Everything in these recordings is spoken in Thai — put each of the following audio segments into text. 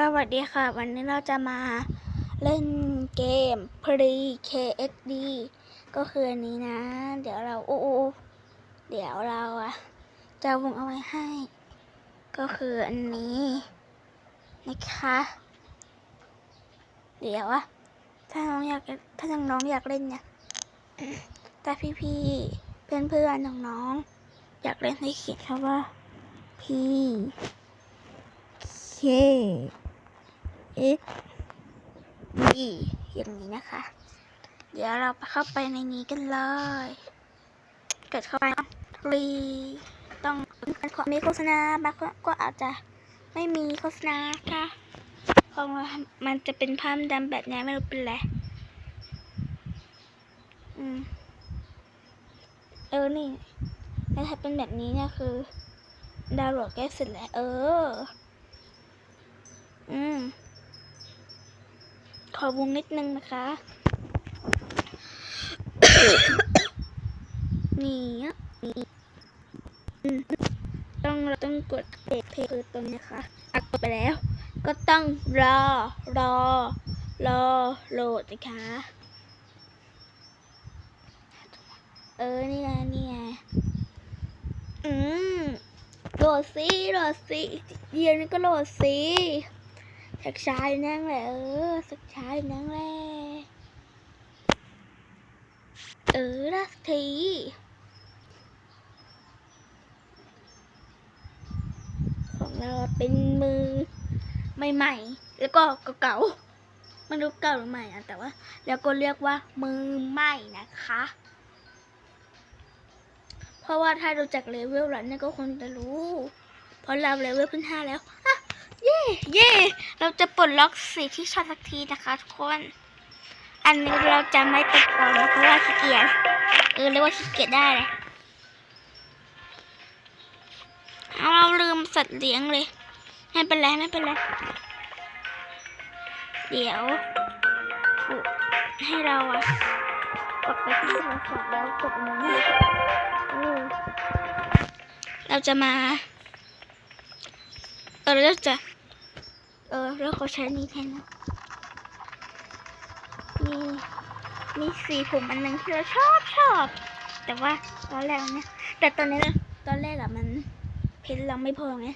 สวัสดีค่ะ วันนี้เราจะมาเล่นเกม Pre KSD ก็คืออันนี้นะ เดี๋ยวเราอู้อู้เดี๋ยวเราอะจะวงเอาไว้ให้ ก็คืออันนี้นะคะ เดี๋ยวอะถ้าน้องอยากถ้าน้องๆอยากเล่นเนี่ยถ้าพี่ๆเพื่อนเพื่อนน้องๆอยากเล่นให้เขียนคำว่า P K X D อย่างนี้นะคะ เดี๋ยวเราเข้าไปในนี้กันเลย เกิดเข้าไปรีต้องมีโฆษณาบางคนก็อาจจะไม่มีโฆษณาค่ะเพราะว่ามันจะเป็นภาพดำแบบนี้ไม่รู้เป็นไรอืมเออ นี่แล้วถ้าเป็นแบบนี้เนี่ยคือ ดาวน์โหลดแก้เสร็จแล้ว เออ อืม ขอวงนิดนึงนะคะ นี่นี่ต้องเราต้องกดเพลย์เพลย์ตรงนี้นะคะอักดไปแล้ว ก็ต้องรอ รอ รอ โหลดนะคะ เออ นี่ไง นี่ไง อืมโหลดสิโหลดสิเดีย็นนี้ก็โหลดสิสักชายนั่งแหละเออสายนั่งแหละเออละทีของเราเป็นมือใหม่ๆ แล้วก็เก่าๆไม่รู้เก่าหรือใหม่อะแต่ว่า แล้วก็เรียกว่ามือใหม่นะคะ เพราะว่าถ้าดูจากเลเวลแล้วเนี่ยก็คงจะรู้ เพราะเราเลเวลขึ้นห้าแล้วอะ เย่เย่เราจะปลดล็อกสีที่ชอบสักทีนะคะทุกคน อันนี้เราจะไม่ติดต่อนเพราะว่าขี้เกียจเออเรียกว่าขี้เกียจได้เลยเอาเราลืมสัตว์เลี้ยงเลย ไม่เป็นไรไม่เป็นไร เดี๋ยวให้เราอะกดไปที่โทรศัพท์แล้วกดมือเออเราจะมา เออเราจะ เออเราขอใช้นี้แทนนะมีมีสีผมอันหนึงที่เราชอบชอบ แต่ว่าตอนแรกเนี่ยแต่ตอนนี้นะตอนแรกอะมันเพชรเราไม่พอไง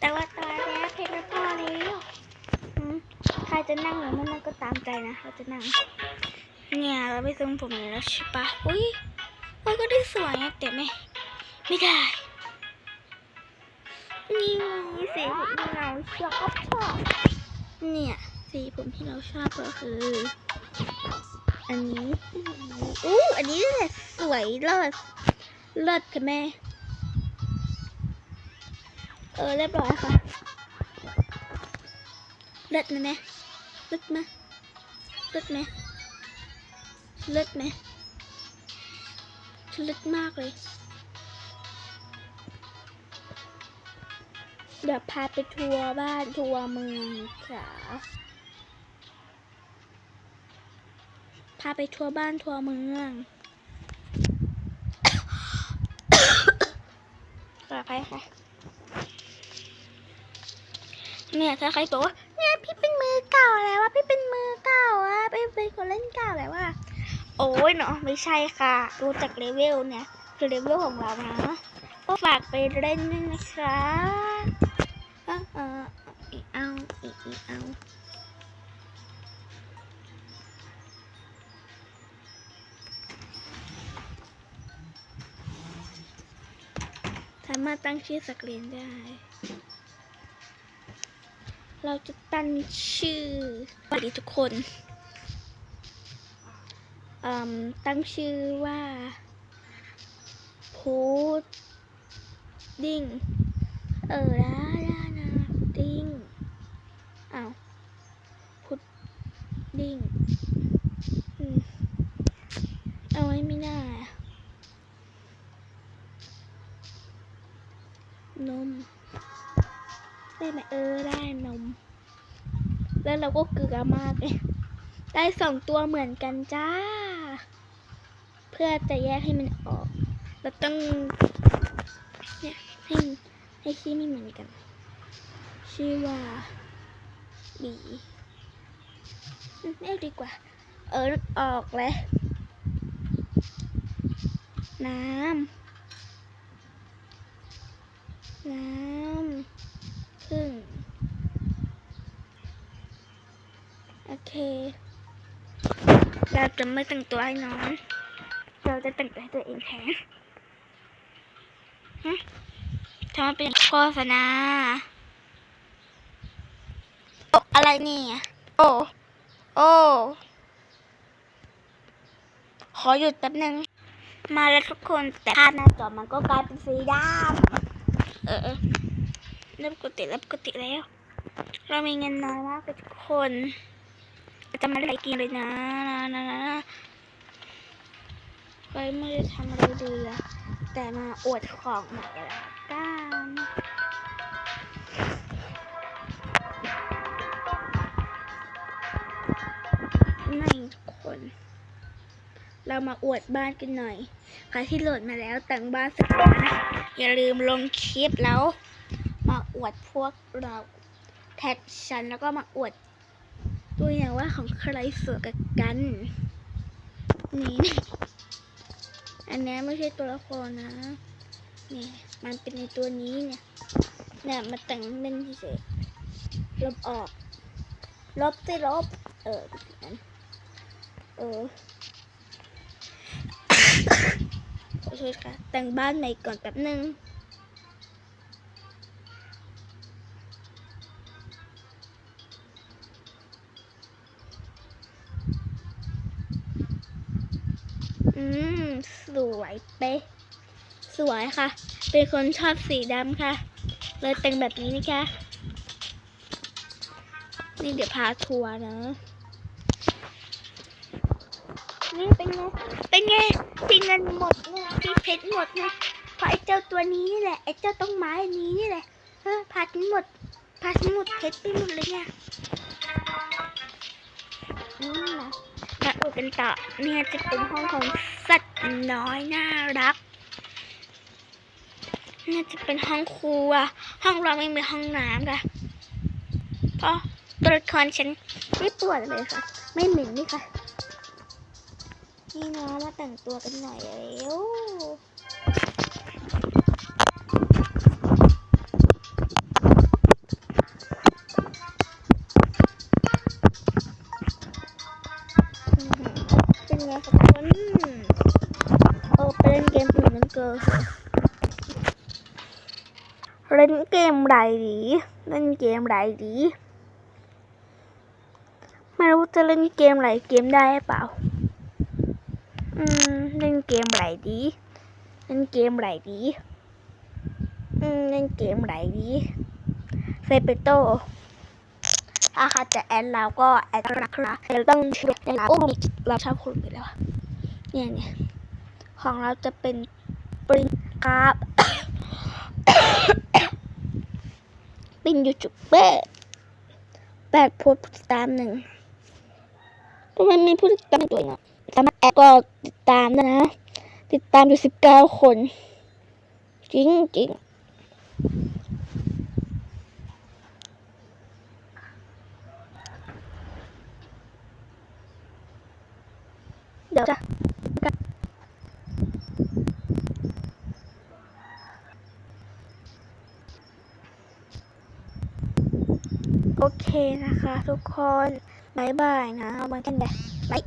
แต่ว่าตอนนี้เพชรเราพอแล้วใครจะนั่งหรือไม่นั่งก็ตามใจนะเราจะนั่ง เนี่ยเราไปทรงผมเลยแล้วใช่ปะอุ้ยมันก็ได้สวยอะแต่ไม่ไม่ได้ นี่สีผมที่เราชอบชอบเนี่ยสีผมที่เราชอบก็คือ อันนี้อู้อันนี้แหละสวยเลิศเลิศค่ะแม่ เออเรียบร้อยค่ะเลิศไหมแม่เลิศไหมเลิศไหมเลิศไหมฉันลึกมากเลย เดี๋ยวพาไปทัวร์บ้านทัวร์เมืองค่ะพาไปทัวร์บ้านทัวร์เมืองขออภัยค่ะ เนี่ยถ้าใครบอกว่าเนี่ยพี่เป็นมือเก่าแล้วว่าพี่เป็นมือเก่าอะพี่เป็นคนเล่นเก่าแล้วว่า โอ้ยเนาะไม่ใช่ค่ะดูจากเลเวลเนี่ยคือเลเวลของเรานะก็ฝากไปเล่นด้วยนะคะ เออเอออีเอาอีเอาสามารถตั้งชื่อสกรีนได้ เราจะตั้งชื่อสวัสดีทุกคนตั้งชื่อว่าพุดดิ้งเออนะนะนะดิ้งอ้าวพุดดิ้งอืมเอาไว้ไม่ได้อะ นม ได้ไหมเออได้นม แล้วเราก็เกลือมากเลย ได้สองตัวเหมือนกันจ้า เพื่อจะแยกให้มันออก เราต้องเนี่ยให้ให้ชื่อไม่เหมือนกัน ชื่อว่าบีไม่เอาดีกว่า เออออกเลย น้ำ น้ำพึ่งโอเค เราจะไม่แต่งตัวให้น้อง เราจะแต่งตัวให้ตัวเองแทนฮะทำไมเป็นโฆษณาโอ้อะไรนี่โอ้โอ้ขอหยุดแป๊บนึง มาแล้วทุกคนแต่ภาพหน้าจอมันก็กลายเป็นสีดำ เออเริ่มกติแล้วปกติแล้ว เรามีเงินน้อยมากทุกคนเราจะมาได้กินเลยนะนะนะนะไปไม่ได้ทำอะไรดีอะแต่มาอวดของหน่อยละกันนี่ทุกคน เรามาอวดบ้านกันหน่อย ใครที่โหลดมาแล้วแต่งบ้านเสร็จแล้วนะ อย่าลืมลงคลิปแล้ว มาอวดพวกเราแท็กฉันแล้วก็มาอวดตัวอย่างว่าของใครสวยกันกัน นี่ อันนี้ไม่ใช่ตัวละครนะนี่มันเป็นในตัวนี้เนี่ยเนี่ยมาแต่งเล่นพิเฉยๆลบออก ลบสิลบ เออเออ ขอโทษค่ะ แต่งบ้านใหม่ก่อนแป๊บนึงอืม สวยเป๊ะ สวยค่ะ เป็นคนชอบสีดำค่ะ เลยแต่งแบบนี้นะคะ นี่เดี๋ยวพาทัวร์นะ นี่เป็นไง เป็นไงที่เงินหมดเนี่ยที่เพชรหมดเนี่ยเพราะไอ้เจ้าตัวนี้นี่แหละ ไอ้เจ้าต้นไม้อันนี้นี่แหละเออพาทั้งหมดพาทั้งหมดเพชรไปหมดเลยเนี่ยนี่นะมาอุดกันต่อเนี่ยจะเป็นห้องของสัตว์น้อยน่ารักน่าจะเป็นห้องครัว ห้องเราไม่มีห้องน้ำค่ะ เพราะตัวละครฉันไม่ปวดเลยค่ะ ไม่เหม็นนี่ค่ะ นี่น้องมาแต่งตัวกันหน่อยเร็วเป็นไงครับคุณโอ้ไปเล่นเกมอื่นนั่นเกินเล่นเกมไรดีเล่นเกมไรดี ไม่รู้จะเล่นเกมไหนเกมได้หรือเปล่า อืมเล่นเกมไหนดีเล่นเกมไหนดีอืมเล่นเกมไหนดีเซเปโตถ้าครจะแอดเราก็แอดนะครับเราต้องช่วยเราอุ้มเราชอบคุณไปแล้วเนี่ยเนี่ยของเราจะเป็นปริงครับเป็นยูทูบเบอร์แปดผู้ติดตามหนึ่งทำไมมีผู้ติดตามตัวเองอะ สามารถแอดก็ติดตามได้นะ ติดตามอยู่สิบเก้าคน จริงจริงเดี๋ยวจะโอเคนะคะทุกคนบายบายนะเอาไว้กันแบบบาย